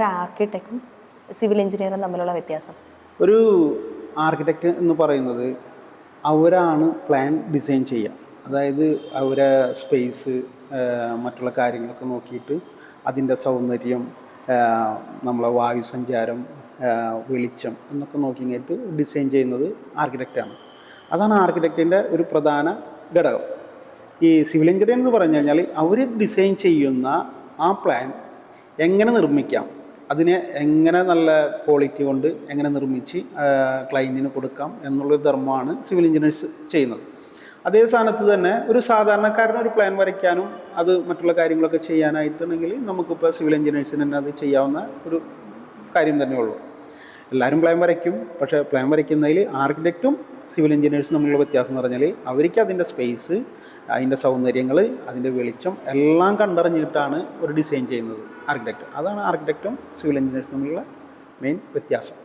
ആർക്കിടെക്റ്റും civil എഞ്ചിനീയറും തമ്മിലുള്ള വ്യത്യാസം. ഒരു ആർക്കിടെക്റ്റ് എന്ന് പറയുന്നത് അവരാണ് പ്ലാൻ ഡിസൈൻ ചെയ്യുക. അതായത് അവരെ സ്പേസ് മറ്റുള്ള കാര്യങ്ങളൊക്കെ നോക്കിയിട്ട് അതിന്റെ സൗന്ദര്യം നമ്മളെ വായു സഞ്ചാരം വെളിച്ചം എന്നൊക്കെ നോക്കിയിട്ട് ഡിസൈൻ ചെയ്യുന്നത് ആർക്കിടെക്റ്റാണ് അതാണ് ആർക്കിടെക്റ്റിന്റെ ഒരു പ്രധാന ഘടകം. ഈ സിവിൽ എഞ്ചിനീയർ എന്ന് പറഞ്ഞു കഴിഞ്ഞാൽ അവർ ഡിസൈൻ ചെയ്യുന്ന ആ പ്ലാൻ എങ്ങനെ നിർമ്മിക്കാം? അതിനെ എങ്ങനെ നല്ല ക്വാളിറ്റി കൊണ്ട് എങ്ങനെ നിർമ്മിച്ച് ക്ലയന്റിന് കൊടുക്കാം എന്നുള്ളൊരു ധർമ്മമാണ് സിവിൽ എഞ്ചിനീയർസ് ചെയ്യുന്നത്. അതേ സ്ഥാനത്ത് തന്നെ ഒരു സാധാരണക്കാരന് ഒരു പ്ലാൻ വരയ്ക്കാനും അത് മറ്റുള്ള കാര്യങ്ങളൊക്കെ ചെയ്യാനായിട്ടുണ്ടെങ്കിൽ നമുക്കിപ്പോൾ സിവിൽ എഞ്ചിനീയേഴ്സിന് തന്നെ അത് ചെയ്യാവുന്ന ഒരു കാര്യം തന്നെ തന്നെയുള്ളൂ എല്ലാവരും പ്ലാൻ വരയ്ക്കും പക്ഷേ പ്ലാൻ വരയ്ക്കുന്നതിൽ ആർക്കിടെക്റ്റും സിവിൽ എഞ്ചിനീയേഴ്സും തമ്മിലുള്ള വ്യത്യാസം എന്ന് പറഞ്ഞാൽ അവർക്ക് അതിന്റെ സ്പേസ് അതിന്റെ സൗന്ദര്യങ്ങൾ അതിന്റെ വെളിച്ചം എല്ലാം കണ്ടറിഞ്ഞിട്ടാണ് ഒരു ഡിസൈൻ ചെയ്യുന്നത് ആർക്കിടെക്റ്റ് അതാണ് ആർക്കിടെക്റ്റും സിവിൽ എഞ്ചിനീയേഴ്സും തമ്മിലുള്ള മെയിൻ വ്യത്യാസം.